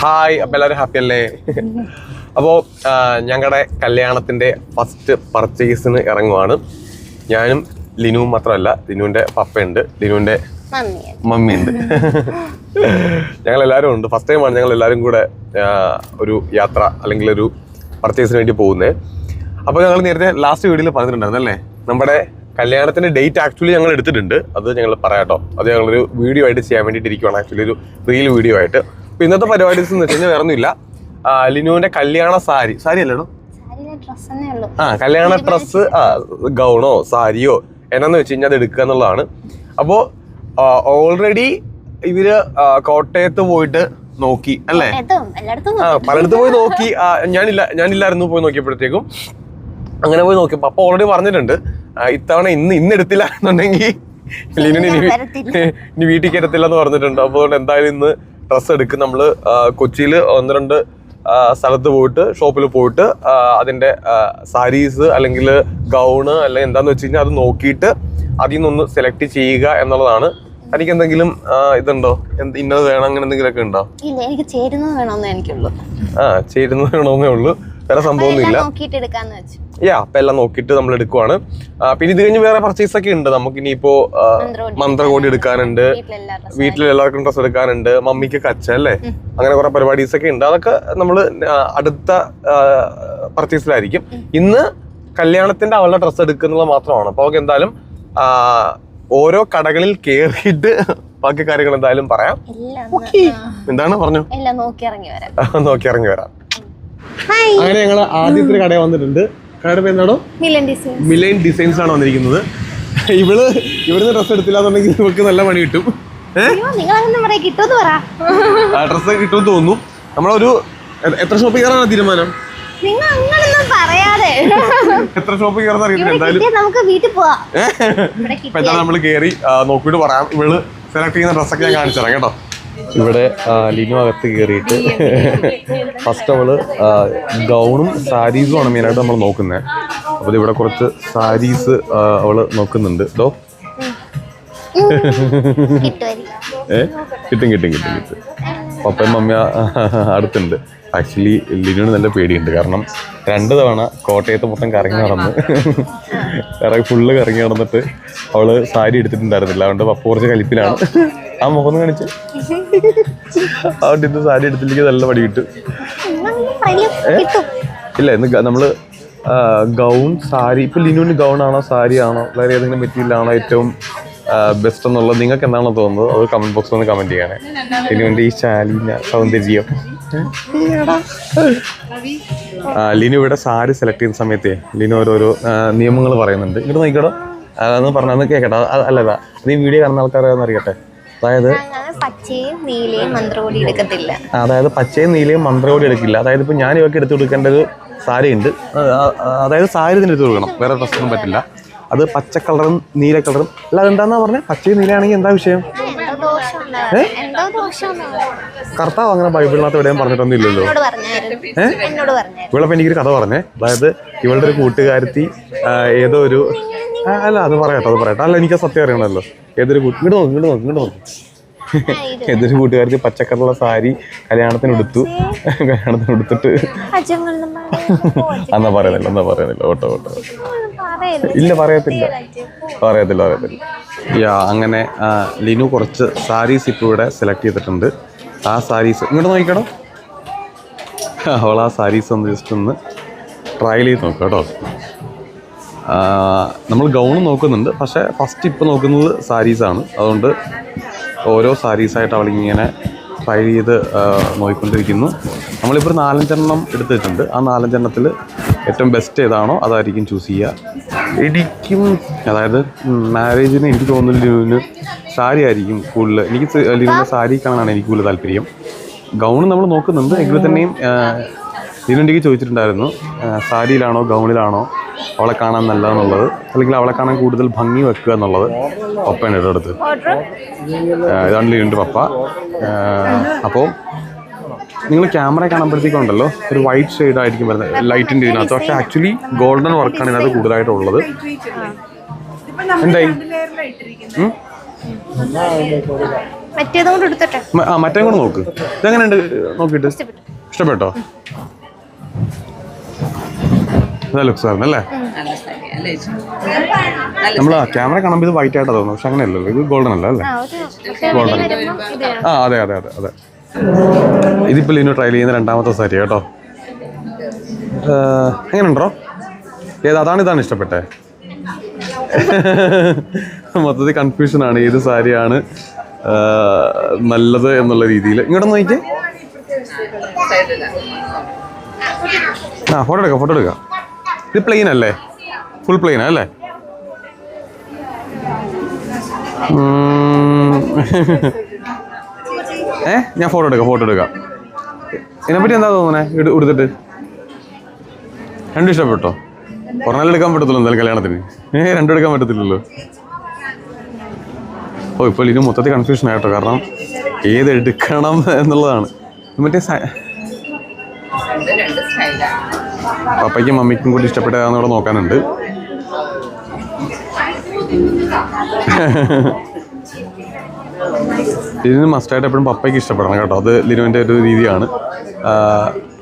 Hi അപ്പം എല്ലാവരും happy അല്ലേ? അപ്പോൾ ഞങ്ങളുടെ കല്യാണത്തിന്റെ ഫസ്റ്റ് പർച്ചേസിന് ഇറങ്ങുവാണ്. ഞാനും ലിനുവും മാത്രമല്ല ലിനുവിന്റെ പപ്പയുണ്ട് ലിനുവിന്റെ മമ്മി മമ്മിയുണ്ട്. ഞങ്ങൾ എല്ലാവരും ഉണ്ട്. ഫസ്റ്റ് ടൈമാണ് ഞങ്ങൾ എല്ലാവരും കൂടെ ഒരു യാത്ര അല്ലെങ്കിൽ ഒരു പർച്ചേസിന് വേണ്ടി പോകുന്നത് അപ്പോൾ ഞങ്ങൾ നേരത്തെ ലാസ്റ്റ് വീഡിയോയിൽ പറഞ്ഞിട്ടുണ്ടായിരുന്നു അല്ലേ? നമ്മുടെ കല്യാണത്തിന്റെ ഡേറ്റ് ആക്ച്വലി ഞങ്ങൾ എടുത്തിട്ടുണ്ട്. അത് ഞങ്ങൾ പറയാട്ടോ അത് ഞങ്ങളൊരു വീഡിയോ ആയിട്ട് ചെയ്യാൻ വേണ്ടിയിട്ട് ഇരിക്കുവാണ്. ആക്ച്വലി ഒരു റീൽ വീഡിയോ ആയിട്ട്. അപ്പോൾ ഇന്നത്തെ പരിപാടി എന്ന് വെച്ച് കഴിഞ്ഞാൽ വേറെ ഒന്നുമില്ല ലിനുവിന്റെ കല്യാണ സാരി. സാരി അല്ലേടോ ആ കല്യാണ ഡ്രസ്സ് ആ ഗൗണോ സാരിയോ എന്നാന്ന് വെച്ച് കഴിഞ്ഞാൽ അത് എടുക്കുക എന്നുള്ളതാണ്. അപ്പോൾ ഓൾറെഡി ഇവർ കോട്ടയത്ത് പോയിട്ട് നോക്കി അല്ലേ? ആ പലയിടത്ത് പോയി നോക്കി. ഞാനില്ല ഞാനില്ലായിരുന്നു പോയി നോക്കിയപ്പോഴത്തേക്കും. അങ്ങനെ പോയി നോക്കിയപ്പോ അപ്പൊ ഓൾറെഡി പറഞ്ഞിട്ടുണ്ട്. ഇത്തവണ ഇന്ന് ഇന്ന് എടുത്തില്ല എന്നുണ്ടെങ്കിൽ ഇനി വീട്ടിൽ കയറത്തില്ല എന്ന് പറഞ്ഞിട്ടുണ്ട്. അപ്പോൾ എന്തായാലും ഇന്ന് ഡ്രസ്സ് എടുക്കും നമ്മൾ കൊച്ചിയിൽ ഒന്ന് രണ്ട് സ്ഥലത്ത് പോയിട്ട് ഷോപ്പിൽ പോയിട്ട് അതിന്റെ അതിന്റെ സാരീസ് അല്ലെങ്കിൽ ഗൗണ് അല്ലെങ്കിൽ എന്താന്ന് വെച്ച് കഴിഞ്ഞാൽ അത് നോക്കിയിട്ട് അതിൽ നിന്നൊന്ന് സെലക്ട് ചെയ്യുക എന്നുള്ളതാണ്. എനിക്ക് എന്തെങ്കിലും ഇതുണ്ടോ? ഇന്നത് വേണം? അങ്ങനെ എന്തെങ്കിലുമൊക്കെ ഉണ്ടോ? ഇല്ല എനിക്ക് ചേരുന്നത് വേണമെന്നേ എനിക്കുള്ളൂ. ആ ചേരുന്നത് വേണമെന്നേ ഉള്ളൂ. വേറെ സംഭവമൊന്നുമില്ല. നോക്കിയിട്ട് എടുക്കാന്ന് വെച്ചു. യാ അപ്പൊ എല്ലാം നോക്കിയിട്ട് നമ്മൾ എടുക്കുവാണ്. പിന്നെ ഇത് കഴിഞ്ഞ് വേറെ പർച്ചേസ് ഒക്കെ ഉണ്ട്. നമുക്ക് ഇനിയിപ്പോ മന്ത്രകോടി എടുക്കാനുണ്ട്. വീട്ടിൽ എല്ലാവർക്കും ഡ്രസ് എടുക്കാനുണ്ട്. മമ്മിക്ക് കച്ച അല്ലേ? അങ്ങനെ കുറെ പരിപാടീസ് ഒക്കെ ഉണ്ട്. അതൊക്കെ നമ്മൾ അടുത്ത പർച്ചേസിലായിരിക്കും ഇന്ന് കല്യാണത്തിന്റെ അവളുടെ ഡ്രസ്സ് എടുക്കുന്നത് മാത്രമാണ്. അപ്പൊ അവൾക്ക് എന്തായാലും ഓരോ കടകളിൽ കയറിയിട്ട് ബാക്കി കാര്യങ്ങൾ എന്തായാലും പറയാം. എന്താണ് പറഞ്ഞു? നോക്കി ഇറങ്ങി വരാം. അങ്ങനെ ഞങ്ങൾ ആദ്യത്തെ കടയിൽ വന്നിട്ടുണ്ട്. കടയുടെ പേര് എന്താണോ? മിലൻ ഡിസൈൻ മിലൈൻ ഡിസൈൻസ് ആണ് വന്നിരിക്കുന്നത്. ഇവൾ ഇവിടുന്ന് ഡ്രസ്സ് എടുത്തില്ലാന്നുണ്ടെങ്കിൽ ഇവൾക്ക് നല്ല പണി കിട്ടും. ഡ്രസ്സ് കിട്ടുമെന്ന് തോന്നുന്നു. നമ്മളൊരു എത്ര ഷോപ്പ് കയറാനാണ് തീരുമാനം? നിങ്ങൾ അങ്ങനൊന്നും പറയാതെ. എത്ര ഷോപ്പ് കയറുന്ന അറിയത്തില്ല ഇവിടെ എന്തായാലും. നമുക്ക് വീട്ടിൽ പോവാം. എന്തായാലും നമ്മൾ കയറി നോക്കിയിട്ട് പറയാം. ഇവൾ സെലക്ട് ചെയ്യുന്ന ഡ്രസ്സൊക്കെ ഞാൻ കാണിച്ചു തരാം കേട്ടോ. ഇവിടെ ലിനു അകത്ത് കയറിയിട്ട് ഫസ്റ്റ് അവൾ ഗൗണും സാരീസും ആണ് മെയിനായിട്ട് നമ്മൾ നോക്കുന്നത് അപ്പോൾ ഇവിടെ കുറച്ച് സാരീസ് അവൾ നോക്കുന്നുണ്ട്. ഡോ ഏ? കിട്ടും കിട്ടും കിട്ടും കിട്ടും. പപ്പയും മമ്മിയ അടുത്തുണ്ട്. ആക്ച്വലി ലിനുവിന് നല്ല പേടിയുണ്ട്. കാരണം രണ്ട് തവണ കോട്ടയത്ത് മൊത്തം കറങ്ങി നടന്ന് കറങ്ങി ഫുള്ള് കറങ്ങി നടന്നിട്ട് അവൾ സാരി എടുത്തിട്ടുണ്ടായിരുന്നില്ല. അതുകൊണ്ട് പപ്പ കുറച്ച് കലിപ്പിലാണ്. ആ മുഖം കാണിച്ച്. അതുകൊണ്ട് ഇന്ന് സാരി എടുത്തില്ലെങ്കിൽ നല്ല പടി കിട്ടും. ഇല്ല ഇന്ന് നമ്മൾ ഗൗൺ സാരി. ഇപ്പൊ ലിനുവിന് ഗൗൺ ആണോ സാരി ആണോ വേറെ ഏതെങ്കിലും മെറ്റീരിയൽ ആണോ ഏറ്റവും ബെസ്റ്റ് എന്നുള്ളത് നിങ്ങൾക്ക് എന്താണോ തോന്നുന്നത്? അത് കമന്റ് ബോക്സിൽ ഒന്ന് കമന്റ് ചെയ്യണേ ലിനുവിന്റെ ഈ ശാലീന സൗന്ദര്യം ലിനു ഇവിടെ സാരി സെലക്ട് ചെയ്യുന്ന സമയത്തെ ലിനു ഓരോരോ നിയമങ്ങൾ പറയുന്നുണ്ട്. ഇങ്ങോട്ട് നോക്കിക്കോടോ. അതെന്ന് പറഞ്ഞാൽ കേക്കട്ടെ. അത് നീ അത് ഈ വീഡിയോ കാണുന്ന ആൾക്കാരെന്ന് അറിയട്ടെ. അതായത് പച്ചയും നീലയും മന്ത്രകോടി എടുക്കത്തില്ല. അതായത് പച്ചയും നീലയും മന്ത്രകോടി എടുക്കില്ല. അതായത് ഇപ്പൊ ഞാൻ ഇവർക്ക് എടുത്തു കൊടുക്കേണ്ട ഒരു സാരി ഉണ്ട് അതായത് സാരി തന്നെ എടുത്തു കൊടുക്കണം. വേറെ ഡ്രസ്സൊന്നും പറ്റില്ല. അത് പച്ച കളറും നീല കളറും. അല്ല അതെന്താന്നാ പറഞ്ഞത് പച്ചയും നീലയാണെങ്കിൽ എന്താ വിഷയം? കർത്താവ് അങ്ങനെ ബൈബിളിനകത്ത് എവിടെയും പറഞ്ഞിട്ടൊന്നും ഇല്ലല്ലോ എന്നോട് പറഞ്ഞായിരുന്നു. എന്നോട് പറഞ്ഞായിരുന്നു. ഇവളപ്പം എനിക്കൊരു കഥ പറഞ്ഞേ. അതായത് ഇവളുടെ ഒരു കൂട്ടുകാരത്തി ഏതോ ഒരു അല്ല അത് പറയട്ടോ അത് പറയട്ടെ. അല്ല എനിക്ക് സത്യം അറിയണമല്ലോ. ഏതൊരു കൂട്ട് ഇങ്ങോട്ട് നോക്കും ഇങ്ങോട്ട് നോക്കും ഇങ്ങോട്ട് നോക്കും. ഏതൊരു കൂട്ടുകാരത്തി പച്ചക്കറുള്ള സാരി കല്യാണത്തിന് എടുത്തു കല്യാണത്തിന് എടുത്തിട്ട് എന്നാ പറയുന്നില്ല എന്നാ പറയുന്നില്ല ഓട്ടോ ഓട്ടോ. ഇല്ല പറയത്തില്ല. പറയത്തില്ല പറയത്തില്ല. യാ അങ്ങനെ ലിനു കുറച്ച് സാരീസ് ഇപ്പോൾ ഇവിടെ സെലക്ട് ചെയ്തിട്ടുണ്ട്. ആ സാരീസ് ഇങ്ങോട്ട് നോക്കിക്കടോ. അവൾ ആ സാരീസ് ഒന്ന് ജസ്റ്റ് ഒന്ന് ട്രയൽ ചെയ്ത് നോക്കാം കേട്ടോ. നമ്മൾ ഗൗൺ നോക്കുന്നുണ്ട് പക്ഷേ ഫസ്റ്റ് ഇപ്പോൾ നോക്കുന്നത് സാരീസാണ്. അതുകൊണ്ട് ഓരോ സാരീസായിട്ട് അവളിങ്ങനെ ട്രൈ ചെയ്ത് നോക്കിക്കൊണ്ടിരിക്കുന്നു. നമ്മളിപ്പോൾ നാലഞ്ചെണ്ണം എടുത്തിട്ടുണ്ട്. ആ നാലഞ്ചെണ്ണത്തിൽ ഏറ്റവും ബെസ്റ്റ് ഏതാണോ അതായിരിക്കും ചൂസ് ചെയ്യുക എനിക്കും അതായത് മാരേജിന് എനിക്ക് തോന്നുന്നു ലിനുവിന് സാരി ആയിരിക്കും കൂടുതൽ എനിക്ക് ലിനുവിന്റെ സാരി കാണാനാണ് എനിക്ക് കൂടുതൽ താല്പര്യം. ഗൗൺ നമ്മൾ നോക്കുന്നുണ്ട്. എങ്കിൽ തന്നെയും ലിനുവിന്റെ ചോദിച്ചിട്ടുണ്ടായിരുന്നു. സാരിയിലാണോ ഗൗണിലാണോ? അവളെ കാണാൻ നല്ലതെന്നുള്ളത് അല്ലെങ്കിൽ അവളെ കാണാൻ കൂടുതൽ ഭംഗി വെക്കുക എന്നുള്ളത് പപ്പയാണ് ഇവിടെ അടുത്ത്. ഇതാണ് ലിനുവിന്റെ പപ്പ. അപ്പോൾ നിങ്ങൾ ക്യാമറ കാണുമ്പോഴത്തേക്കുണ്ടല്ലോ ഒരു വൈറ്റ് ഷെയ്ഡ് ആയിരിക്കും വരുന്നത് ലൈറ്റിന്റെ ഇതിനകത്ത്. പക്ഷെ ആക്ച്വലി ഗോൾഡൻ വർക്കാണ് ഇതിനകത്ത് കൂടുതലായിട്ടുള്ളത്. എന്തായി? ആ മറ്റേ കൂടെ നോക്ക്. ഇതെങ്ങനെയുണ്ട്? നോക്കിയിട്ട്. ഇഷ്ടപ്പെട്ടോ? ഇതാ ലുക്സ് ആയിരുന്നു അല്ലേ? നമ്മൾ ക്യാമറ കാണുമ്പോൾ ഇത് വൈറ്റ് ആയിട്ടാ തോന്നുന്നു. പക്ഷെ അങ്ങനെയല്ലല്ലോ. ഇത് ഗോൾഡൻ അല്ല അല്ലേ? വരുമ്പോ ആ അതെ അതെ അതെ അതെ. ഇതിപ്പോൾ ലിനു ട്രയൽ ചെയ്യുന്ന രണ്ടാമത്തെ സാരി കേട്ടോ. എങ്ങനെയുണ്ടോ? ഏത് അതാണ് ഇതാണ് ഇഷ്ടപ്പെട്ടെ? മൊത്തത്തിൽ കൺഫ്യൂഷനാണ് ഏത് സാരിയാണ് നല്ലത് എന്നുള്ള രീതിയിൽ ഇങ്ങോട്ട് നോക്കിക്കേ. ആ ഫോട്ടോ എടുക്കാം ഫോട്ടോ എടുക്കാം. ഇത് പ്ലെയിൻ അല്ലേ? ഫുൾ പ്ലെയിൻ അല്ലേ. ഏ? ഞാൻ ഫോട്ടോ എടുക്കാം ഫോട്ടോ എടുക്കാം. ഇതിനെപ്പറ്റി എന്താ തോന്നണേ ഇട് ഉടുത്തിട്ട്? രണ്ടും ഇഷ്ടപ്പെട്ടോ? ഒരെണ്ണം എടുക്കാൻ പറ്റത്തില്ല എന്തായാലും കല്യാണത്തിന്. ഏ രണ്ടും എടുക്കാൻ പറ്റത്തില്ലല്ലോ. ഓ ഇപ്പോൾ ഇതിന് മൊത്തത്തിൽ കൺഫ്യൂഷൻ ആയിട്ടോ? കാരണം ഏത് എടുക്കണം എന്നുള്ളതാണ് മറ്റേ പപ്പയ്ക്കും മമ്മിക്കും കൂടി ഇഷ്ടപ്പെട്ടതാന്ന് ഇവിടെ നോക്കാനുണ്ട്. ഇതിന് മസ്റ്റായിട്ട് എപ്പോഴും പപ്പയ്ക്ക് ഇഷ്ടപ്പെടണം കേട്ടോ. അത് ലിനുവിന്റെ ഒരു രീതിയാണ്.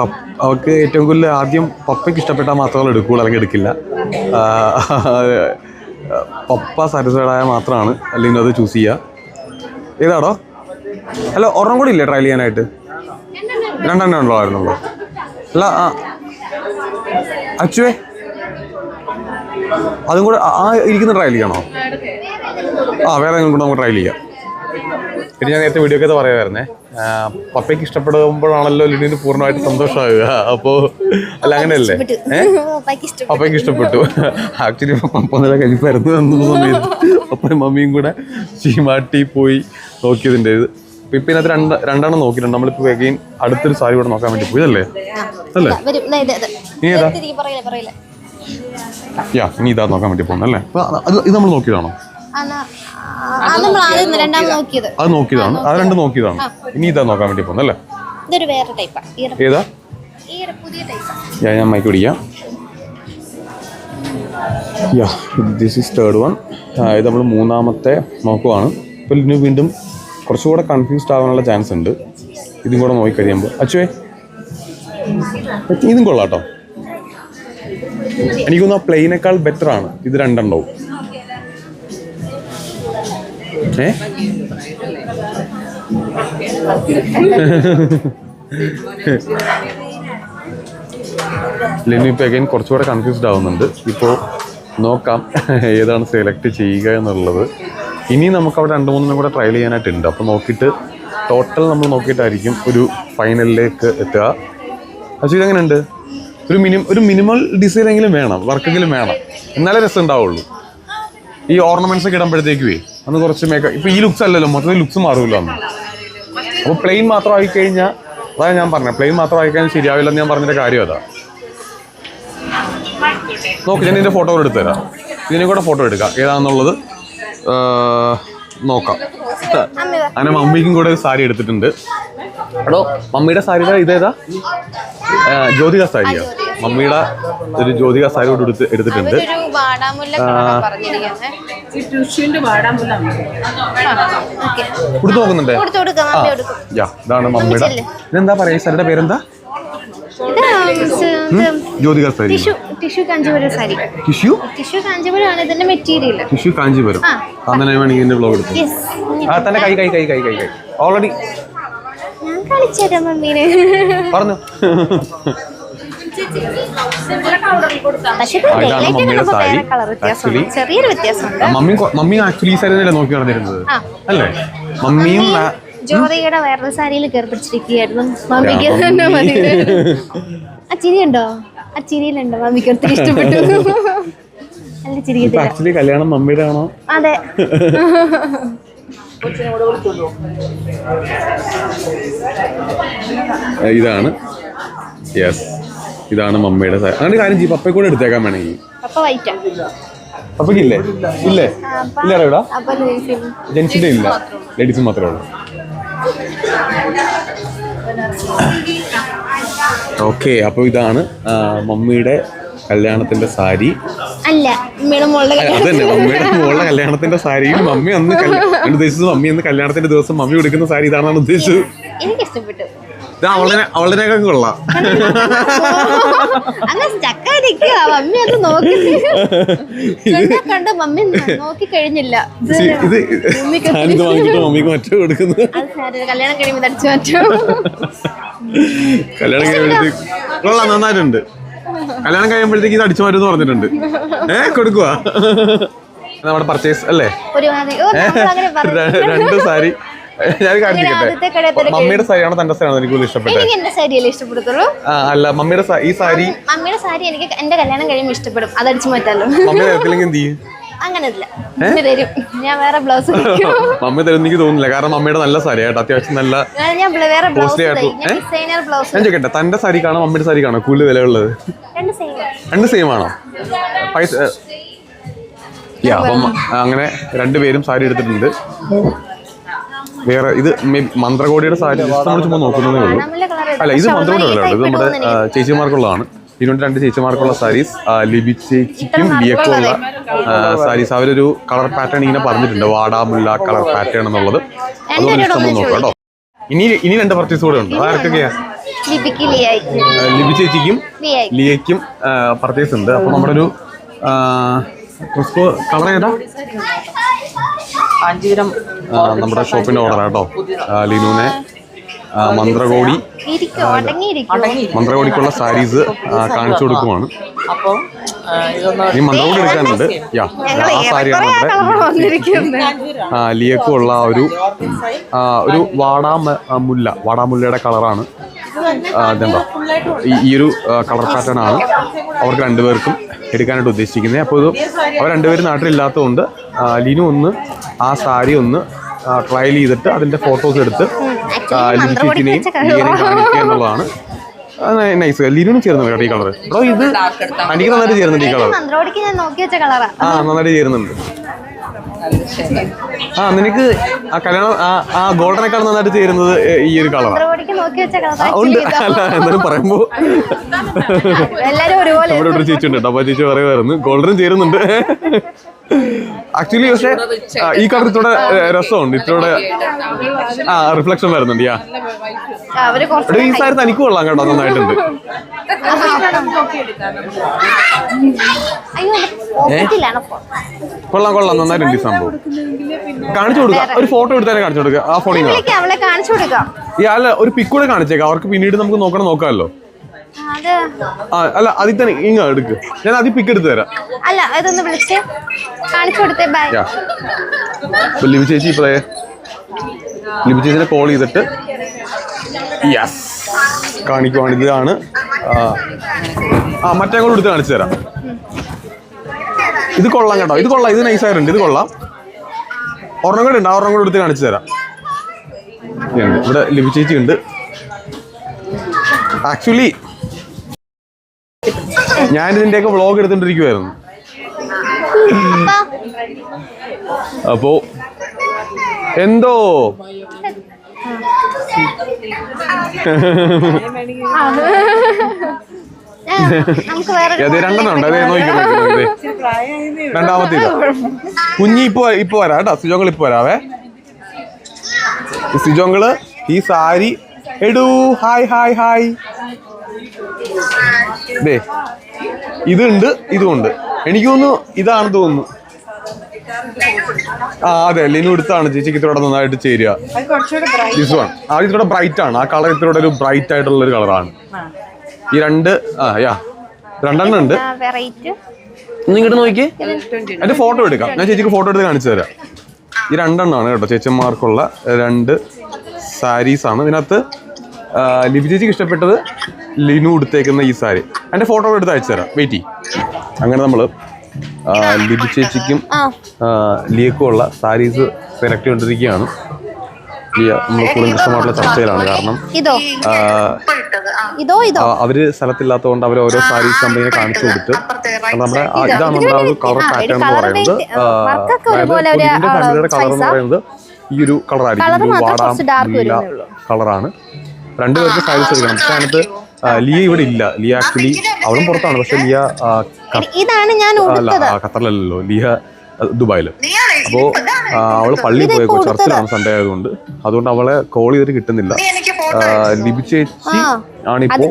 അവർക്ക് അവൾക്ക് ഏറ്റവും കൂടുതൽ ആദ്യം പപ്പയ്ക്ക് ഇഷ്ടപ്പെട്ടാൽ മാത്രമേ എടുക്കുകയുള്ളൂ അല്ലെങ്കിൽ എടുക്കില്ല. പപ്പ സാറ്റിസ്ഫൈഡ് ആയാൽ മാത്രമാണ് ലിനു അത് ചൂസ് ചെയ്യുക. ഏതാടോ അല്ല ഒരെണ്ണം കൂടി ഇല്ലേ ട്രയൽ ചെയ്യാനായിട്ട്? രണ്ടെണ്ണം. ഉണ്ടോ ആയിരുന്നുള്ളൂ അല്ല ആ അച്ചുവേ? അതും കൂടെ ആ- ഇരിക്കുന്ന ട്രയൽ ചെയ്യണോ? ആ വേറെ കൂടെ നമുക്ക് ട്രയൽ ചെയ്യാം. പിന്നെ ഞാൻ നേരത്തെ വീഡിയോ ഒക്കെ പറയാമായിരുന്നേ. പപ്പയ്ക്ക് ഇഷ്ടപ്പെടുമ്പോഴാണല്ലോ ലിനിന് പൂർണമായിട്ട് സന്തോഷമാകുക അപ്പോൾ അല്ല അങ്ങനെയല്ലേ? പപ്പായ്ക്ക് ഇഷ്ടപ്പെട്ടു. പപ്പയ്ക്ക് ഇഷ്ടപ്പെട്ടു. ആക്ച്വലി പപ്പ നല്ല കഴിപ്പായിരുന്നു എന്ന സമയത്ത് പപ്പയും മമ്മിയും കൂടെ ചീമാട്ടി പോയി നോക്കിയതിന്റെ ഇത്. ഇപ്പം ഇപ്പൊ ഇതിനകത്ത് രണ്ട് രണ്ടെണ്ണം നോക്കിയിട്ടുണ്ട്. നമ്മളിപ്പോ വേഗം അടുത്തൊരു സാരി കൂടെ നോക്കാൻ വേണ്ടി പോയി അല്ലേ? അല്ലേ വരും. ദേ, ദേ, ദേ. ഇനി ഏതാ? യാ ഇനി ഇതാ നോക്കാൻ വേണ്ടി പോകുന്നു അല്ലേ അപ്പൊ അത് ഇത് നമ്മൾ നോക്കിയതാണോ? ആ നമ്മൾ ആദ്യം രണ്ടാമത് നോക്കിയത്. അത് നോക്കിയതാണ്. അത് രണ്ട് നോക്കിയതാണ്. ഇനി ഇതാ നോക്കാൻ വേണ്ടി പോകുന്നു അല്ലേ ഇതൊരു വേറെ ടൈപ്പാ ഏതാ? ഈ പുതിയ ടൈപ്പാ യാ ഞാൻ മൈക്ക് പിടിക്കാം. Yeah this is third one ഇത് നമ്മൾ മൂന്നാമത്തെ നോക്കുവാണ്. ഇപ്പൊ ഇനി വീണ്ടും കുറച്ചുകൂടെ കൺഫ്യൂസ്ഡ് ആവാനുള്ള ചാൻസ് ഉണ്ട്. ഇതും കൂടെ നോക്കിക്കഴിയുമ്പോൾ അച്ചുവേ ഇതും കൊള്ളാം കേട്ടോ എനിക്കൊന്നും ആ പ്ലെയിനേക്കാൾ ബെറ്റർ ആണ്. ഇത് രണ്ടെണ്ണവും. ഏ? ലിനു ഇപ്പോൾ അഗൈൻ കുറച്ചുകൂടെ കൺഫ്യൂസ്ഡ് ആവുന്നുണ്ട്. ഇപ്പോൾ നോക്കാം ഏതാണ് സെലക്ട് ചെയ്യുക എന്നുള്ളത്. ഇനി നമുക്ക് അവിടെ രണ്ട് മൂന്നെണ്ണം കൂടെ ട്രയൽ ചെയ്യാനായിട്ടുണ്ട്. അപ്പോൾ നോക്കിയിട്ട് ടോട്ടൽ നമ്മൾ നോക്കിയിട്ടായിരിക്കും ഒരു ഫൈനലിലേക്ക് എത്തുക. പക്ഷേ ഇതെങ്ങനെയുണ്ട് ഒരു മിനിമം ഒരു മിനിമൽ ഡിസൈൻ എങ്കിലും വേണം വർക്കെങ്കിലും വേണം. എന്നാലേ രസം ഉണ്ടാവുള്ളൂ. ഈ ഓർണമെന്റ്സ് ഒക്കെ ഇടുമ്പോഴത്തേക്കുവേ അന്ന് കുറച്ച് മേക്കപ്പ് ഇപ്പോൾ ഈ ലുക്സ് അല്ലല്ലോ മൊത്തത്തിൽ ലുക്സ് മാറുമല്ലോ അന്ന്. അപ്പോൾ പ്ലെയിൻ മാത്രം ആയി കഴിഞ്ഞാൽ അതാ ഞാൻ പറഞ്ഞത് പ്ലെയിൻ മാത്രം ആയി കഴിഞ്ഞാൽ ശരിയാവില്ലെന്ന് ഞാൻ പറഞ്ഞതിന്റെ കാര്യം അതാ. നോക്ക് ഞാൻ ഇതിന്റെ ഫോട്ടോ എടുത്തു തരാം. ഇതിനെ കൂടെ ഫോട്ടോ എടുക്കാം. ഏതാണെന്നുള്ളത് നോക്കാം. അങ്ങനെ മമ്മിക്കും കൂടെ ഒരു സാരി എടുത്തിട്ടുണ്ട്. എടോ മമ്മിയുടെ സാരിയുടെ ഇതേതാ? ജ്യോതിക സാരിയാ. മമ്മിയുടെ ഒരു ജ്യോതിക സാരി കൂടെ എടുത്ത് എടുത്തിട്ടുണ്ട് കൊടുത്തു നോക്കുന്നുണ്ടേ? യാ ഇതാണ് മമ്മിയുടെ. ഇതെന്താ പറയാ? ഈ സാരിയുടെ പേരെന്താ? Jyothika sari tissue tissue Kanchipuram sari. Tissue? Tissue Kanchipuram ആണ് ഇതിന്റെ മെറ്റീരിയൽ. ടിഷ്യൂ കാഞ്ചീപുരം. ആ. അങ്ങനെ വേണമെങ്കിൽ ഇതിന്റെ ബ്ലോഗ് എടുത്തു? യെസ് ആ തന്നെ കൈ കൈ കൈ കൈ കൈ കൈ. ഓൾറെഡി ഞാൻ കളിച്ചേരാം മമ്മീനെ. പറഞ്ഞു. മമ്മി മമ്മി ആക്ച്വലി ഈ സാരി നോക്കി നടന്നിരുന്നത്. അല്ലേ? മമ്മിയും ജ്യോതികയുടെ വേറൊരു സാരിയിൽ കയറി പിടിച്ചിരിക്കുകയായിരുന്നു. മമ്മിക്ക് തന്നെ മതി. ആ ചിരിയുണ്ടോ ആ ചിരിയിലുണ്ടോ മമ്മിക്ക് ഒത്തിരി ഇഷ്ടപ്പെട്ടു. അല്ല ചിരി ചിരിക്കത്തില്ല ആക്ച്വലി കല്യാണം മമ്മിയുടെ ആണോ അതെ ഇതാണ്. യെസ് ഇതാണ് മമ്മിയുടെ അങ്ങനെ കാര്യം ചെയ്യും പപ്പയെ കൂടെ എടുത്തേക്കാൻ വേണമെങ്കിൽ. അപ്പൊ വൈറ്റാ പപ്പയ്ക്ക് ഇല്ലേ? ഇല്ലേ? അറിയടാ. ജെൻസിന്റെ ഇല്ല ലേഡീസ് മാത്രമേ ഉള്ളൂ. ഓക്കെ അപ്പോൾ ഇതാണ് മമ്മിയുടെ കല്യാണത്തിന്റെ സാരി. അല്ല അമ്മയുടെ മോളുടെ അല്ല, അത് തന്നെ മമ്മിയുടെ മോളുടെ കല്യാണത്തിന്റെ സാരിയും മമ്മി അന്ന് കല്യാണം ഉദ്ദേശിച്ചത് മമ്മി അന്ന് കല്യാണത്തിന്റെ ദിവസം മമ്മി കൊടുക്കുന്ന സാരി ഇതാണെന്നാണ് ഉദ്ദേശിച്ചത്. എനിക്ക് ഇഷ്ടപ്പെട്ടു കൊള്ളാം. ഇത് ഇത് മമ്മിക്ക് മറ്റേ കൊടുക്കുന്നത് കല്യാണം കഴിയുമ്പോൾ കല്യാണം കഴിയുമ്പോഴത്തേക്ക് കൊള്ളാം നന്നായിട്ടുണ്ട്. കല്യാണം കഴിയുമ്പോഴത്തേക്ക് ഇത് അടിച്ചു മാറ്റുമെന്ന് പറഞ്ഞിട്ടുണ്ട്. ഏ കൊടുക്കുക നമ്മുടെ പർച്ചേസ് അല്ലേ? രണ്ട് സാരി. ഞാൻ കാണിച്ചിട്ടെ മമ്മിയുടെ സാരിയാണോ തന്റെ സാരിയാണോ എനിക്ക് ഇഷ്ടപ്പെട്ടത്? ഇഷ്ടപ്പെടുത്തുള്ളൂ? അല്ല മമ്മിയുടെ ഈ സാരി മമ്മിയുടെ സാരി എനിക്ക് എന്റെ കല്യാണം കഴിയുമ്പോൾ ഇഷ്ടപ്പെടും. അത് അടിച്ചു മാറ്റാലോ. മമ്മിയുടെ എന്ത് ചെയ്യും? മമ്മി തരും. ഞാൻ വേറെ ബ്ലൗസ് മമ്മി തരും എനിക്ക് തോന്നുന്നില്ല. കാരണം മമ്മിയുടെ നല്ല സാരി കേട്ടോ അത്യാവശ്യം നല്ല ഞാൻ വേറെ ബ്ലൗസ് ഞാൻ ഡിസൈനർ ബ്ലൗസ് ഞാൻ ചോദിക്കട്ടെ തന്റെ സാരി കാണോ മമ്മിയുടെ സാരി കാണോ? കൂടുതൽ വിലയുള്ളത് രണ്ട് സെയിം രണ്ട് സെയിം ആണോ? പൈസ യാ അപ്പം അങ്ങനെ രണ്ടുപേരും സാരി എടുത്തിട്ടുണ്ട്. വേറെ ഇത് മന്ത്രകോടിയുടെ സാരി നമ്മൾ ചുമ്മാ നോക്കുന്നതേ ഉള്ളൂ. അല്ല ഇത് മന്ത്രകോടിയുടെ അല്ല ഇത്. നമ്മുടെ ചേച്ചിമാർക്കുള്ളതാണ്. ഇതിനുണ്ട് രണ്ട് ചേച്ചിമാർക്കുള്ള സാരീസ് ലിബി ചേച്ചിക്കും ലിയക്കുള്ള സാരീസ് അവരൊരു കളർ പാറ്റേൺ ഇങ്ങനെ പറഞ്ഞിട്ടുണ്ട്. വാടാമുല്ല കളർ പാറ്റേൺ എന്നുള്ളത്. അതുകൊണ്ട് ഇഷ്ടം നമ്മൾ നോക്കാം കേട്ടോ. ഇനി ഇനി രണ്ട് പർച്ചേസ് കൂടെ ഉണ്ട്. അതൊക്കെയാ ലിബി ചേച്ചിക്കും ലിയായി. ലിയയ്ക്കും പർച്ചേസ് ഉണ്ട്. അപ്പൊ നമ്മുടെ ഒരു കളർ ഏതാ? നമ്മുടെ ഷോപ്പിന്റെ ഓർഡർ കേട്ടോ. ആ, ലിനുവിനെ മന്ത്രകോടി. മന്ത്രകോടിക്കുള്ള സാരീസ് കാണിച്ചു കൊടുക്കുവാണ്. ഈ മന്ത്രകോടി എടുക്കാനുണ്ട്. യാ ആ സാരിയാണ് നമ്മുടെ വന്നിരിക്കുന്നത് ആ, ലിയക്കുള്ള ഒരു ഒരു വാടാമ മുല്ല വാടാമുല്ലയുടെ കളറാണ്. ഇതെന്താ? ഈ- ഒരു കളർ പാറ്റേൺ ആണ്. അവർക്ക് രണ്ടുപേർക്കും എടുക്കാനായിട്ട് ഉദ്ദേശിക്കുന്നത്. അപ്പോൾ ഇത് അവർ രണ്ടുപേരും നാട്ടിലില്ലാത്തതുകൊണ്ട് കൊണ്ട് ലിനു ഒന്ന് ആ സാരി ഒന്ന് ട്രയൽ ചെയ്തിട്ട് അതിന്റെ ഫോട്ടോസ് എടുത്ത് എന്നുള്ളതാണ്. നൈസ്. ലിനുവിന് ചേർന്ന കേട്ടോ ഈ കളർ ബ്രോ ഇത് എനിക്ക് നന്നായിട്ട് ചേരുന്നുണ്ട് ഈ കളർ ആ നന്നായിട്ട് ചേരുന്നുണ്ട്. ആ നിനക്ക് ആ കല്യാണം ആ ആ ഗോൾഡനേക്കാൾ നന്നായിട്ട് ചേരുന്നത് ഈ ഒരു കളറാണ് ഉണ്ട്. അല്ല എന്നാലും പറയുമ്പോ നമ്മുടെ ഒരു ചേച്ചി ഉണ്ട് അപ്പൊ ചേച്ചി പറയുമായിരുന്നു ഗോൾഡനും ചേരുന്നുണ്ട്. ആക്ച്വലി പക്ഷെ ഈ കളർ ഇത്തോടെ രസമുണ്ട്. ഇത്തോടെ ആ റിഫ്ലക്ഷൻ വരുന്നുണ്ട് യാ ഈ സാരി തനിക്ക് കൊള്ളാം കേട്ടോ നന്നായിട്ടുണ്ട്. കൊള്ളാം കൊള്ളാം. നന്നായിട്ടുണ്ട് സംഭവം. കാണിച്ചു കൊടുക്കാം. ഒരു ഫോട്ടോ എടുത്താലേ കാണിച്ചു കൊടുക്കുക. ആ ഫോണിൽ അല്ല ഒരു പിക്ക് കൂടെ കാണിച്ചേക്കാം. അവർക്ക് പിന്നീട് നമുക്ക് നോക്കണം നോക്കാമല്ലോ. അല്ല അതിൽ തന്നെ ഇങ്ങ എടുക്ക്. ഞാൻ അതിൽ പിക്ക് എടുത്തു തരാം. അല്ല അതൊന്ന് വിളിച്ച്. കാണിച്ചു കൊടുത്തേ ബൈ ലിബി ചേച്ചി ഇപ്പൊ ലിബി ചേച്ചിനെ കോൾ ചെയ്തിട്ട് യെസ് കാണിക്കുവാണ് ഇതാണ് ആ, മറ്റേ കൂടെ എടുത്ത് കാണിച്ചു തരാം. ഇത് കൊള്ളാം കേട്ടോ. ഇത് കൊള്ളാം. ഇത് നൈസായിട്ടുണ്ട് ഇത് കൊള്ളാം. ഒരെണ്ണം കൂടെ ഉണ്ട്. ആ ഒരെണ്ണം കൂടെ എടുത്ത് കാണിച്ചു തരാം. ഇവിടെ ലിപിച്ചേച്ചി ഉണ്ട്. ആക്ച്വലി ഞാൻ ഇതിന്റെയൊക്കെ വ്ളോഗ് എടുത്തോണ്ടിരിക്കുവായിരുന്നു. അപ്പോ എന്തോ? അതെ നോക്കിക്കോ. രണ്ടാമത്തെ കുഞ്ഞി ഇപ്പൊ ഇപ്പൊ വരാം കേട്ടോ. സിജോങ്ങൾ ഇപ്പൊ വരാവേ. സിജോങ്ങൾ ഈ സാരി എടൂ. Hi hi hi. ദേ ഇതുണ്ട് ഇതുമുണ്ട്. എനിക്ക് തോന്നുന്നു ഇതാണ് തോന്നുന്നു. ആ അതെ ലിനു എടുത്താണ് ചേച്ചിക്ക് ഇത്രയോടെ നന്നായിട്ട് ചേരുക. ദിസ് വൺ ആ ഇത്രയോടെ ബ്രൈറ്റ് ആണ്. ആ കളർ ഇത്രയോടെ ഒരു ബ്രൈറ്റ് ആയിട്ടുള്ള ഒരു കളറാണ് ഈ രണ്ട് ആ യാ. രണ്ടെണ്ണം ഉണ്ട്. വെറൈറ്റി നോക്കി നോക്കിയേ അതിന്റെ ഫോട്ടോ എടുക്കാം. ഞാൻ ചേച്ചിക്ക് ഫോട്ടോ എടുത്ത് കാണിച്ചു തരാം. ഈ രണ്ടെണ്ണമാണ് കേട്ടോ ചേച്ചന്മാർക്കുള്ള രണ്ട് സാരീസ് ആണ്. ഇതിനകത്ത് ലിപി ചേച്ചിക്ക് ഇഷ്ടപ്പെട്ടത് ലിനു എടുത്തേക്കുന്ന ഈ സാരി. അതിന്റെ ഫോട്ടോ എടുത്ത് അയച്ചു തരാം. വെയിറ്റ് അങ്ങനെ നമ്മൾ ലിപി ചേച്ചിക്കും ലിയക്കും ഉള്ള സാരീസ് സെലക്ട് ചെയ്തുകൊണ്ടിരിക്കുകയാണ് ലിയ നമ്മൾ കൂടുതൽ ഇഷ്ടമായിട്ടുള്ള ചർച്ചയിലാണ് കാരണം ഇതോ? ഇതോ അവർ സ്ഥലത്തില്ലാത്തതുകൊണ്ട് അവർ ഓരോ സാരീസ് കമ്പനിയെ കാണിച്ചു കൊടുത്ത് നമ്മുടെ ഇതാണ് നമ്മുടെ ആ ഒരു കളർ പാറ്റേൺ എന്ന് പറയുന്നത്. ഫാമിലിയുടെ കളർ എന്ന് പറയുന്നത് ഈ ഒരു കളറായിരിക്കും വാടാം. കളറാണ് രണ്ടുപേർക്ക് സാരീസ് എടുക്കണം. പക്ഷെ അതിനകത്ത് ലിയ ഇവിടെ ഇല്ല. ലിയ ആക്ച്വലി അവളും പുറത്താണ്. പക്ഷെ ലിയ ഇതാണ് ഞാൻ ഖത്തറിലല്ലോ ലിയ ദുബായിൽ. അപ്പോ ആ, അവൾ പള്ളിയിൽ പോയേക്കോ ചർച്ചിലാണ് സൺഡേ ആയതുകൊണ്ട്. അതുകൊണ്ട് അവളെ കോൾ ചെയ്തിട്ട് കിട്ടുന്നില്ല. ലിബി ചേച്ചി ആണിപ്പോ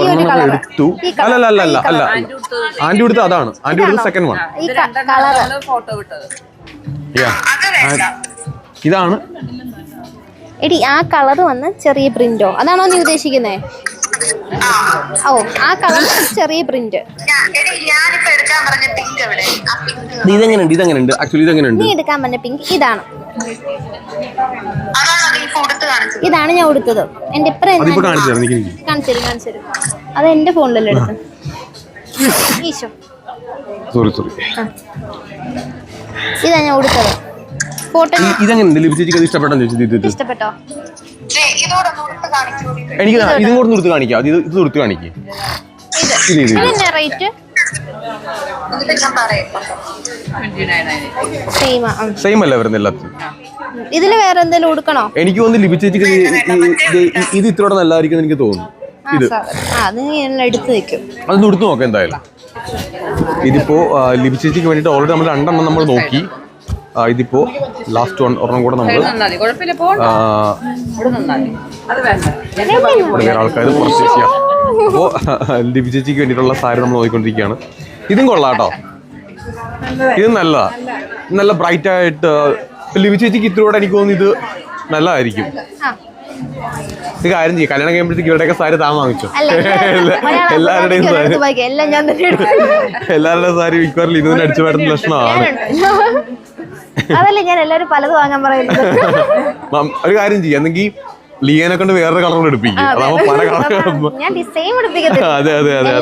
ഒരെണ്ണം എടുത്തു. അല്ല അല്ല. അല്ല അല്ല അല്ല ആന്റി എടുത്ത് അതാണ്. ആന്റി എടുത്ത് സെക്കൻഡ് വൺ ഈ കളർ ഫോട്ടോ വിട്ടത് ഇതാണ്. എടി ആ കളർ വന്ന് ചെറിയ പ്രിന്റോ? അതാണോ നീ ഉദ്ദേശിക്കുന്നേ? ഓ ആ കളർ ചെറിയ പ്രിന്റ്. ഇതെങ്ങനെയുണ്ട്? ഇതെങ്ങനെയുണ്ട്? ആക്ച്വലി ഇതെങ്ങനെയുണ്ട്? നീ എടുക്കാൻ പറഞ്ഞ പിങ്ക് ഇതാണ്. അതാണ് നീ ഇപ്പൊ ഉടുത്ത് കാണിച്ചത്? ഇതാണ് ഞാൻ ഉടുത്തത്. എന്റെ കാണിച്ചു തരാം കാണിച്ചു തരും അത് എന്റെ ഫോണിലല്ലേ എടുത്ത് ഈശോ. സോറി സോറി ഇതാ ഞാൻ ഉടുത്തത്. ഇത് ഇത് ഇഷ്ടപ്പെട്ടോ? എനിക്ക് ഇതും കൂടെ നിർത്തി കാണിക്കാം. ഇത് ഇത് നിർത്തി കാണിക്കേ. ഇത്. ഇത് ഇത് ഇത്. റേറ്റ്? സെയിം അല്ല വരുന്ന എല്ലാത്തിനും? വേറെ എന്തെങ്കിലും ഉടുക്കണോ? എനിക്ക് തോന്നുന്നു ഇത് ഇത് ഇത് ഇത്രയോടെ നല്ലതായിരിക്കും എന്ന് എനിക്ക് തോന്നുന്നു. ആ അത് നീ എല്ലാം എടുത്ത് വെക്കും. അതൊന്ന് എടുത്ത് നോക്കാം എന്തായാലും. ഇതിപ്പോ ലിപിച്ചേച്ചിക്ക് വേണ്ടിട്ട് ഓൾറെഡി നമ്മൾ രണ്ടെണ്ണം നമ്മൾ നോക്കി. ഇതിപ്പോ ലാസ്റ്റ് വൺ ഒരെണ്ണം കൂടെ നമ്മൾ വേറെ ആൾക്കാർ കുറച്ച് ചെയ്യാം. അപ്പോൾ ചേച്ചിക്ക് വേണ്ടിയിട്ടുള്ള സാരി നമ്മൾ നോക്കിക്കൊണ്ടിരിക്കുകയാണ്. ഇതും കൊള്ളാട്ടോ. ഇത് നല്ലതാ. നല്ല ബ്രൈറ്റ് ആയിട്ട് ലിപി ചേച്ചിക്ക് എനിക്ക് തോന്നുന്നു ഇത് നല്ലതായിരിക്കും. ഇത് കാര്യം ചെയ്യും. കല്യാണം കഴിയുമ്പോഴത്തേക്ക് ഇവരുടെയൊക്കെ സാരി താൻ വാങ്ങിച്ചു? എല്ലാവരുടെയും സാരി. എല്ലാവരുടെയും സാരി മിക്കവാറും ഇതിന് അടിച്ചു വരുന്ന ലക്ഷണമാണ് അതല്ലേ ഞാൻ എല്ലാരും പലത് വാങ്ങാൻ പറയുന്നത്. ഒരു കാര്യം ചെയ്യാം. എന്നെങ്കിൽ ലിയനെ കൊണ്ട് വേറൊരു കളർ എടുപ്പിക്കും. അതാവുമ്പോ പല കളർ ഞാൻ ഡിസൈൻ അതെ അതെ അതെ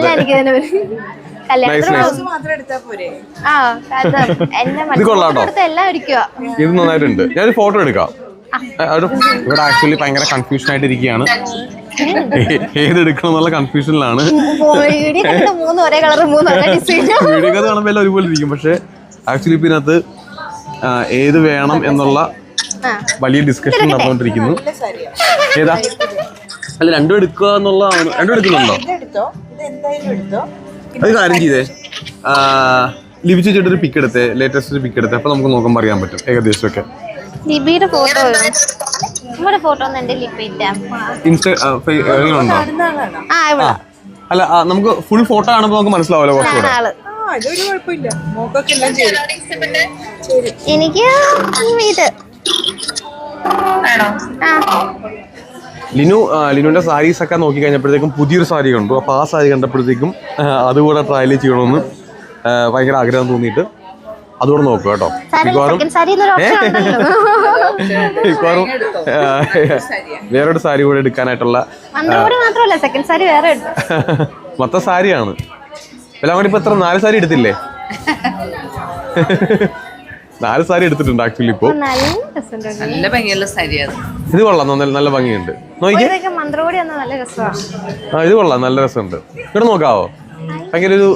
ഇത് കൊള്ളാട്ടോ. ഇത് നന്നായിട്ടുണ്ട്. ഞാനൊരു ഫോട്ടോ എടുക്കാം. ഇവിടെ ആക്ച്വലി ഭയങ്കര കൺഫ്യൂഷൻ ആയിട്ടിരിക്കുകയാണ് ഏത് എടുക്കണം എന്നുള്ള കൺഫ്യൂഷനിലാണ് വീഡിയോ കഥ കാണുമ്പോൾ ഒരുപോലെ ഇരിക്കും. പക്ഷെ ആക്ച്വലി ഇപ്പൊ ഇതിനകത്ത് ഏത് വേണം എന്നുള്ള വലിയ ഡിസ്കഷൻ നടന്നുകൊണ്ടിരിക്കുന്നു. ഏതാ? അല്ല രണ്ടും എടുക്കുക എന്നുള്ളതാണ് രണ്ടും എടുക്കുന്നുണ്ടോ? എടുത്തോ? ഇത് എന്തായാലും എടുത്തോ? അത് കാര്യം ചെയ്തേ. ആ, ലിപി ഒരു പിക്ക് എടുത്തേ. ലേറ്റസ്റ്റ് ഒരു പിക്ക് എടുത്തേ. അപ്പൊ നമുക്ക് നോക്കാൻ പറയാൻ പറ്റും. ഏകദേശമൊക്കെ. ലിബിയുടെ ഫോട്ടോ നമ്മുടെ ഫോട്ടോ ഇൻസ്റ്റ അല്ല നമുക്ക് ഫുൾ ഫോട്ടോ കാണുമ്പോൾ നമുക്ക് മനസ്സിലാവല്ലോ കുറച്ചുകൂടെ. എനിക്ക് ഇത്. ലിനു ലിനുവിന്റെ സാരീസ് ഒക്കെ നോക്കി കഴിഞ്ഞപ്പോഴത്തേക്കും പുതിയൊരു സാരി കണ്ടു. അപ്പൊ ആ സാരി കണ്ടപ്പോഴത്തേക്കും അതുകൂടെ ട്രയൽ ചെയ്യണമെന്ന് ഭയങ്കര ആഗ്രഹം തോന്നിയിട്ട് അതുകൂടെ നോക്കുക കേട്ടോ. മിക്കവാറും സെക്കൻഡ് ഓപ്ഷൻ ഉണ്ടല്ലോ. മിക്കവാറും വേറൊരു സാരി കൂടെ എടുക്കാനായിട്ടുള്ള മന്ത്രോട് മാത്രമല്ല സെക്കൻഡ് സാരി വേറെ ഉണ്ട്. മൊത്തം സാരിയാണ്. എല്ലാം കൂടി ഇപ്പൊ എത്ര? നാല് സാരി എടുത്തില്ലേ? നാല് സാരി എടുത്തിട്ടുണ്ട് ആക്ച്വലി ഇപ്പോ. നല്ല ഭംഗിയുള്ള സാരിയാണ് ഇത് കൊള്ളാം നല്ല നല്ല ഭംഗിയുണ്ട്. ആ ഇത് കൊള്ളാം നല്ല രസമുണ്ട്. ഇവിടെ നോക്കാവോ? ഭയങ്കര ഒരു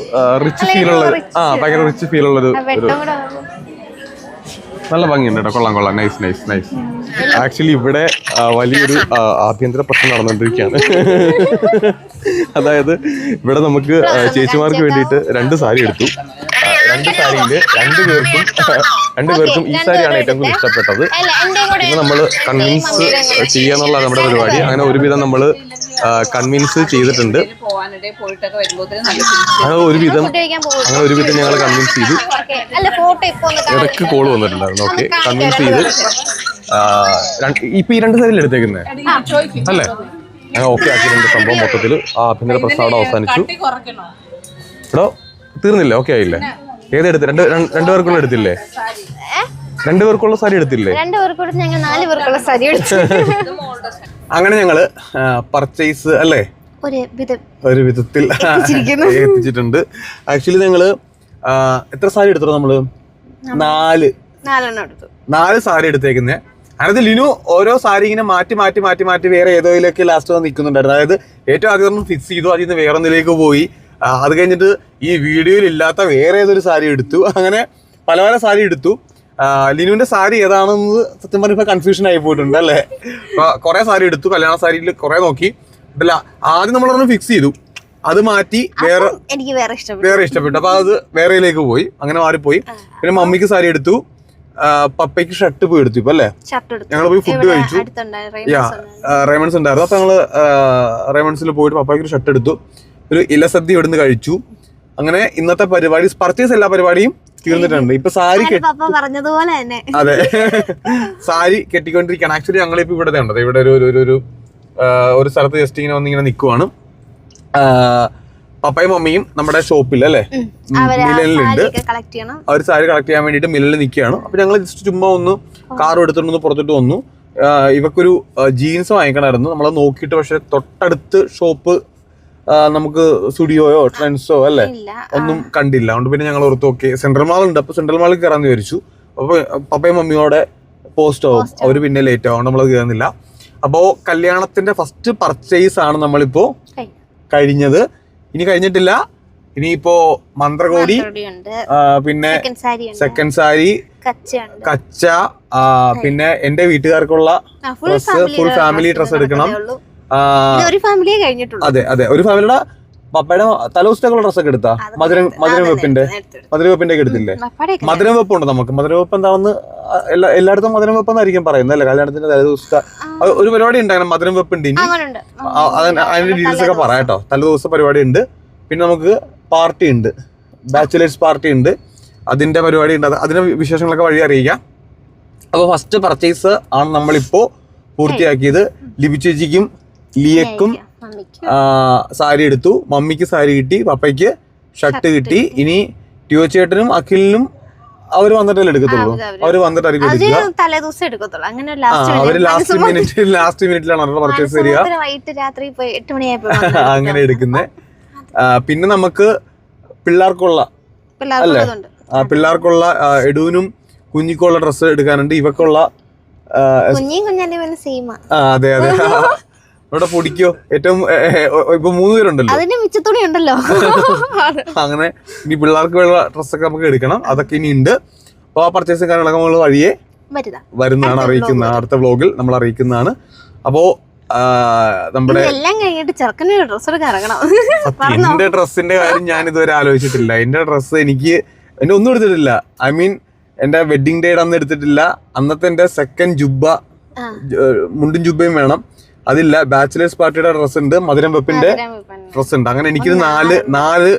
റിച്ച് ഫീൽ ഉള്ള ആ ഭയങ്കര റിച്ച് ഫീൽ ഉള്ളൊരു ഒരു. നല്ല ഭംഗിയുണ്ട് കേട്ടോ. കൊള്ളാം കൊള്ളാം. നൈസ് നൈസ് നൈസ് ആക്ച്വലി ഇവിടെ വലിയൊരു ആഭ്യന്തര പ്രശ്നം നടന്നുകൊണ്ടിരിക്കുകയാണ് അതായത് ഇവിടെ നമുക്ക് ചേച്ചിമാർക്ക് വേണ്ടിയിട്ട് രണ്ട് സാരി എടുത്തു. രണ്ട് സാരിയിൽ രണ്ടുപേർക്കും രണ്ടുപേർക്കും ഈ സാരിയാണ് ഏറ്റവും കൂടുതൽ ഇഷ്ടപ്പെട്ടത്. കൂടെ നമ്മൾ കൺവിൻസ് ചെയ്യാന്നുള്ള നമ്മുടെ പരിപാടി. അങ്ങനെ ഒരുവിധം നമ്മൾ കൺവിൻസ് ചെയ്തിട്ടുണ്ട്. അങ്ങനെ ഒരുവിധം അങ്ങനെ ഒരുവിധം ഞങ്ങൾ കൺവിൻസ് ചെയ്തു. ഇടയ്ക്ക് കോൾ വന്നിട്ടുണ്ടായിരുന്നു. ഓക്കെ കൺവിൻസ് ചെയ്ത്. ഇപ്പൊ ഈ രണ്ട് സാരിയിൽ എടുത്തേക്കുന്നത് അല്ലേ? അങ്ങനെ ഓക്കെ ആക്കിയിട്ടുണ്ട് സംഭവം മൊത്തത്തിൽ ആ ആഭ്യന്തര പ്രസ്താവന അവസാനിച്ചു. എടോ തീർന്നില്ലേ? ഓക്കെ ആയില്ലേ? ഏതെടുത്ത് രണ്ട് രണ്ടു പേർക്കുള്ള എടുത്തില്ലേ? രണ്ടു പേർക്കുള്ള സാരി എടുത്തില്ലേ? രണ്ട് പേർക്കുള്ള ഞങ്ങൾ നാല് പേർക്കുള്ള സാരി എടുത്തു. അങ്ങനെ ഞങ്ങൾ പർച്ചേസ് അല്ലേ? ഒരു വിധം ഒരു വിധത്തിൽ. എത്തിച്ചിട്ടുണ്ട്. ആക്ച്വലി ഞങ്ങൾ എത്ര സാരി എടുത്തോ നമ്മൾ? നാല്. നാലെണ്ണം എടുത്തു. നാല് സാരി എടുത്തേക്കുന്നേ. അതായത് ലിനു ഓരോ സാരി ഇങ്ങനെ മാറ്റി മാറ്റി മാറ്റി മാറ്റി വേറെ ഏതോയിലേക്ക് ലാസ്റ്റ് വന്ന് നിൽക്കുന്നുണ്ടായിരുന്നു. അതായത് ഏറ്റവും ആദ്യം ഫിക്സ് ചെയ്തു അതിൽ നിന്ന് വേറെ ഒന്നിലേക്ക് പോയി. അത് കഴിഞ്ഞിട്ട് ഈ വീഡിയോയിൽ ഇല്ലാത്ത വേറെ ഏതൊരു സാരി എടുത്തു. അങ്ങനെ പല പല സാരി എടുത്തു. ലിനുവിന്റെ സാരി ഏതാണെന്ന് സത്യം പറഞ്ഞപ്പോൾ കൺഫ്യൂഷൻ ആയി പോയിട്ടുണ്ട് അല്ലേ? കുറെ സാരി എടുത്തു കല്യാണ സാരിയിൽ കുറെ നോക്കി. അല്ല ആദ്യം നമ്മൾ ഒരെണ്ണം ഫിക്സ് ചെയ്തു. അത് മാറ്റി വേറെ എനിക്ക് വേറെ ഇഷ്ടപ്പെട്ടു. വേറെ ഇഷ്ടപ്പെട്ടു. അപ്പൊ അത് വേറെയിലേക്ക് പോയി. അങ്ങനെ മാറിപ്പോയി. പിന്നെ മമ്മിക്ക് സാരി എടുത്തു. പപ്പയ്ക്ക് ഷർട്ട് പോയി എടുത്തു ഇപ്പൊ അല്ലേ? ഞങ്ങൾ പോയി ഫുഡ് കഴിച്ചു. യാ. റേമൺസ് ഉണ്ടായിരുന്നു. അപ്പൊ ഞങ്ങൾ റേമൺസിൽ പോയിട്ട് പപ്പയ്ക്ക് ഒരു ഷർട്ട് എടുത്തു. ഒരു ഇലസദ്യ ഇവിടുന്ന് കഴിച്ചു. അങ്ങനെ ഇന്നത്തെ പരിപാടി പർച്ചേസ് എല്ലാ പരിപാടിയും തീർന്നിട്ടുണ്ട്. ഇപ്പൊ സാരി പറഞ്ഞതുപോലെ തന്നെ. അതെ. സാരി കെട്ടിക്കൊണ്ടിരിക്കുകയാണ്. ആക്ച്വലി ഞങ്ങൾ ഞങ്ങളിപ്പോ ഇവിടെ ഉണ്ടത് ഇവിടെ ഒരു ഒരു- ഒരു ഒരു സ്ഥലത്ത് ജസ്റ്റ് ഇങ്ങനെ വന്നിങ്ങനെ നിൽക്കുവാണ് പപ്പയും മമ്മിയും നമ്മുടെ ഷോപ്പിൽ അല്ലേ. മിലനിലുണ്ട് അവർ സാരി കളക്ട് ചെയ്യാൻ വേണ്ടിയിട്ട് മില്ലിൽ നിൽക്കുകയാണ് അപ്പൊ ഞങ്ങൾ ജസ്റ്റ് ചുമ്മാ ഒന്ന് കാർ എടുത്തിട്ടൊന്ന് പുറത്തോട്ട് വന്നു. ഇവക്കൊരു ജീൻസ് വാങ്ങിക്കണമായിരുന്നു. നമ്മൾ നോക്കിയിട്ട് പക്ഷെ തൊട്ടടുത്ത് ഷോപ്പ് നമുക്ക് സ്റ്റുഡിയോയോ ട്രെൻഡ്സോ അല്ലേ? ഒന്നും കണ്ടില്ല. അതുകൊണ്ട് പിന്നെ ഞങ്ങൾ ഓർത്തു ഓക്കെ. സെൻട്രൽ മാൾ ഉണ്ട്. അപ്പൊ സെൻട്രൽ മാളിൽ കയറാന്ന് വിചാരിച്ചു. അപ്പൊ പപ്പയും മമ്മിയോടെ പോസ്റ്റ് ആവും. അവർ പിന്നെ ലേറ്റ് ആവും. നമ്മൾ കയറുന്നില്ല. അപ്പോ കല്യാണത്തിന്റെ ഫസ്റ്റ് പർച്ചേസ് ആണ് നമ്മളിപ്പോ കഴിഞ്ഞു. കഴിഞ്ഞത്. ഇനി കഴിഞ്ഞിട്ടില്ല. ഇനിയിപ്പോ മന്ത്രകോടി പിന്നെ സെക്കൻഡ് സാരി കച്ച പിന്നെ എന്റെ വീട്ടുകാർക്കുള്ള ഡ്രസ് ഫുൾ ഫാമിലി ഡ്രസ് എടുക്കണം. ഒരു ഫാമിലിയെ കഴിഞ്ഞിട്ടുള്ളൂ. അതെ അതെ. ഒരു ഫാമിലിയുടെ പപ്പയുടെ തലദിവസത്തേക്കുള്ള ഡ്രസ്സൊക്കെ എടുത്താ? മധുരം മധുരം വെപ്പിന്റെ മധുരം വെപ്പിന്റെ ഒക്കെ എടുത്തില്ലേ? മധുരം വെപ്പുണ്ട് നമുക്ക്? മധുരം വെപ്പ് എന്താണെന്ന് എല്ലാ എല്ലായിടത്തും മധുരം വെപ്പെന്നായിരിക്കും പറയുന്നത് അല്ലേ? കല്യാണത്തിന്റെ തലേദിവസത്തെ ഒരു പരിപാടി ഉണ്ട് അങ്ങനെ മധുരം വെപ്പുണ്ട് ഇനി. അതിന്റെ ഡീറ്റെയിൽസ് ഒക്കെ പറയാം കേട്ടോ. തലേദിവസത്തെ പരിപാടി ഉണ്ട്. പിന്നെ നമുക്ക് പാർട്ടി ഉണ്ട്. ബാച്ചുലേഴ്സ് പാർട്ടി ഉണ്ട്. അതിന്റെ പരിപാടി ഉണ്ട്. അത് അതിന്റെ വിശേഷങ്ങളൊക്കെ വഴി അറിയിക്കാം. അപ്പോൾ ഫസ്റ്റ് പർച്ചേസ് ആണ് നമ്മളിപ്പോ പൂർത്തിയാക്കിയത് ലിബി ചേച്ചിക്കും ലിയക്കും സാരി എടുത്തു. മമ്മിക്ക് സാരി കിട്ടി പപ്പയ്ക്ക് ഷർട്ട് കിട്ടി. ഇനി ട്യോ ചേട്ടനും അഖിലിനും അവർ വന്നിട്ടല്ലേ എടുക്കത്തുള്ളൂ? അവർ വന്നിട്ടായിരിക്കും അവർ ലാസ്റ്റ് മിനിറ്റ് ലാസ്റ്റ് മിനിറ്റിലാണ് അവരുടെ പർച്ചേസ് ചെയ്യുക അങ്ങനെ എടുക്കുന്നത് പിന്നെ നമുക്ക് പിള്ളേർക്കുള്ള അല്ലേ? പിള്ളേർക്കുള്ള എടുവിനും കുഞ്ഞിക്കുള്ള ഡ്രസ്സ് എടുക്കാനുണ്ട്. ഇവക്കുള്ള അതെ അതെ. ഇവിടെ പൊടിക്കോ? ഏറ്റവും ഇപ്പൊ മൂന്ന് പേരുണ്ടല്ലോ. അതിന്റെ മിച്ചത്തുണി ഉണ്ടല്ലോ അങ്ങനെ ഇനി പിള്ളേർക്ക് വേണ്ട ഡ്രസ്സൊക്കെ നമുക്ക് എടുക്കണം. അതൊക്കെ ഇനി ഉണ്ട്. അപ്പോൾ ആ പർച്ചേസും കാര്യങ്ങളൊക്കെ നമ്മൾ വഴിയെ വരുന്നതാണ് അറിയിക്കുന്നതാണ് അടുത്ത വ്ലോഗിൽ നമ്മൾ അറിയിക്കുന്നതാണ്. അപ്പോൾ നമ്മുടെ എല്ലാം കഴിഞ്ഞിട്ട് ചെറുക്കന്റെ ഡ്രസ് എടുക്കാൻ ഇറങ്ങണം. എന്റെ ഡ്രസ്സിന്റെ കാര്യം ഞാൻ ഇതുവരെ ആലോചിച്ചിട്ടില്ല. എന്റെ ഡ്രസ്സ് എനിക്ക് എന്റെ ഒന്നും എടുത്തിട്ടില്ല. ഐ മീൻ എന്റെ വെഡിങ് ഡേയുടെ അന്ന് എടുത്തിട്ടില്ല. അന്നത്തെ എന്റെ സെക്കൻഡ് ജുബ്ബ. മുണ്ടും ജുബ്ബയും വേണം. അതില്ല ബാച്ചിലേഴ്സ് പാർട്ടിയുടെ ഡ്രസ് ഉണ്ട് മധുരം വെപ്പിന്റെ ഡ്രസ് ഉണ്ട്. അങ്ങനെ എനിക്ക് നാല് നാല്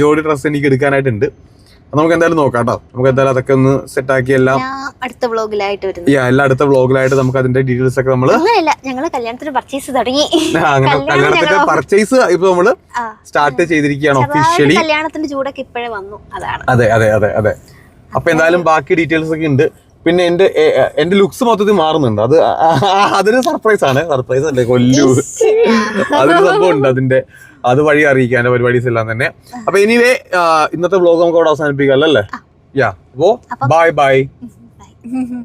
ജോഡി ഡ്രസ് എനിക്ക് എടുക്കാനായിട്ടുണ്ട്. നമുക്ക് എന്തായാലും നോക്കാം കേട്ടോ നമുക്ക് എന്തായാലും അതൊക്കെ ഒന്ന് സെറ്റ് ആക്കി എല്ലാം അടുത്ത വ്ലോഗിലായിട്ട് വരും യാ എല്ലാ അടുത്ത വ്ലോഗിലായിട്ട് നമുക്ക് അതിന്റെ ഡീറ്റെയിൽസ് ഒക്കെ നമ്മൾ ഞങ്ങൾ കല്യാണത്തിന് പർച്ചേസ് തുടങ്ങി. അങ്ങനെ കല്യാണത്തിന്റെ പർച്ചേസ് ഇപ്പൊ നമ്മൾ സ്റ്റാർട്ട് ചെയ്തിരിക്കുകയാണ് ഒഫീഷ്യലി കല്യാണത്തിന്റെ ചൂടൊക്കെ ഇപ്പോഴേ വന്നു അതാണ്. അതെ അതെ അതെ അതെ. അപ്പൊ എന്തായാലും ബാക്കി ഡീറ്റെയിൽസ് ഒക്കെ ഉണ്ട്. പിന്നെ എന്റെ എന്റെ ലുക്സ് മൊത്തത്തിൽ മാറുന്നുണ്ട്. അത് അതൊരു സർപ്രൈസ് ആണ്. സർപ്രൈസ് അല്ലേ കൊല്ലു. അതൊരു സംഭവം ഉണ്ട് അതിന്റെ. അത് വഴി അറിയിക്കാൻ പരിപാടീസ് എല്ലാം തന്നെ. അപ്പൊ എനിവേ ഇന്നത്തെ വ്ലോഗ് നമുക്ക് അവിടെ അവസാനിപ്പിക്കാം അല്ലേ? യാ അപ്പോ ബൈ ബൈ.